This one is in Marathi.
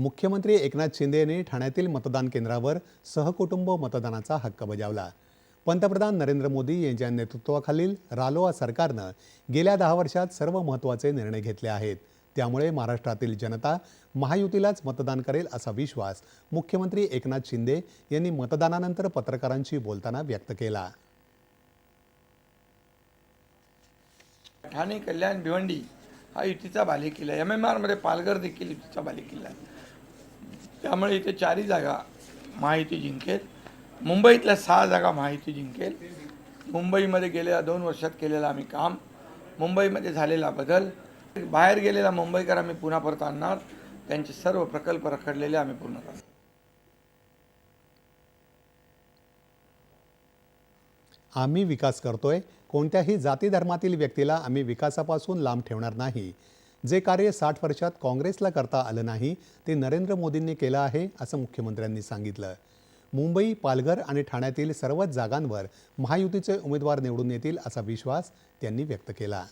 मुख्यमंत्री एकनाथ शिंदे यांनी ठाण्यातील मतदान केंद्रावर सहकुटुंब मतदानाचा हक्क बजावला. पंतप्रधान नरेंद्र मोदी यांच्या नेतृत्वाखालील रालोआ सरकारनं गेल्या दहा वर्षात सर्व महत्त्वाचे निर्णय घेतले आहेत. त्यामुळे महाराष्ट्रातील जनता महायुतीलाच मतदान करेल असा विश्वास मुख्यमंत्री एकनाथ शिंदे यांनी मतदानानंतर पत्रकारांशी बोलताना व्यक्त केला. ठाणे कल्याण भिवंडी हा युतीचा बालेकिल्ला एम एम आरमध्ये पालघर देखील युतीचा बालेकिल्ला आहे. त्यामुळे इथे चारही जागा महायुती जिंकेल. मुंबईतल्या सहा जागा महायुती जिंकेल. मुंबईमध्ये गेलेल्या दोन वर्षात केलेलं आम्ही काम. मुंबईमध्ये झालेला बदल. बाहेर गेलेला मुंबईकर आम्ही पुन्हा परत आणणार. त्यांचे सर्व प्रकल्प रखडलेले आम्ही पूर्ण करणार. आम्ही विकास करतोय. कोणत्याही जाती धर्मातील व्यक्तीला आम्ही विकासापासून लांब ठेवणार नाही. जे कार्य साठ वर्षात काँग्रेसला करता आलं नाही ते नरेंद्र मोदींनी केलं आहे असं मुख्यमंत्र्यांनी सांगितलं. मुंबई पालघर आणि ठाण्यातील सर्वच जागांवर महायुतीचे उमेदवार निवडून येतील असा विश्वास त्यांनी व्यक्त केला.